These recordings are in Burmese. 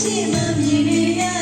ချစ်မှမြင်ရ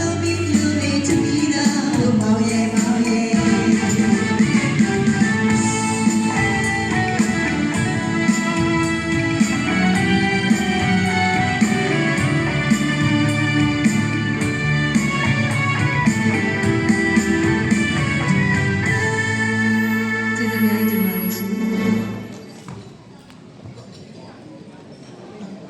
тобі.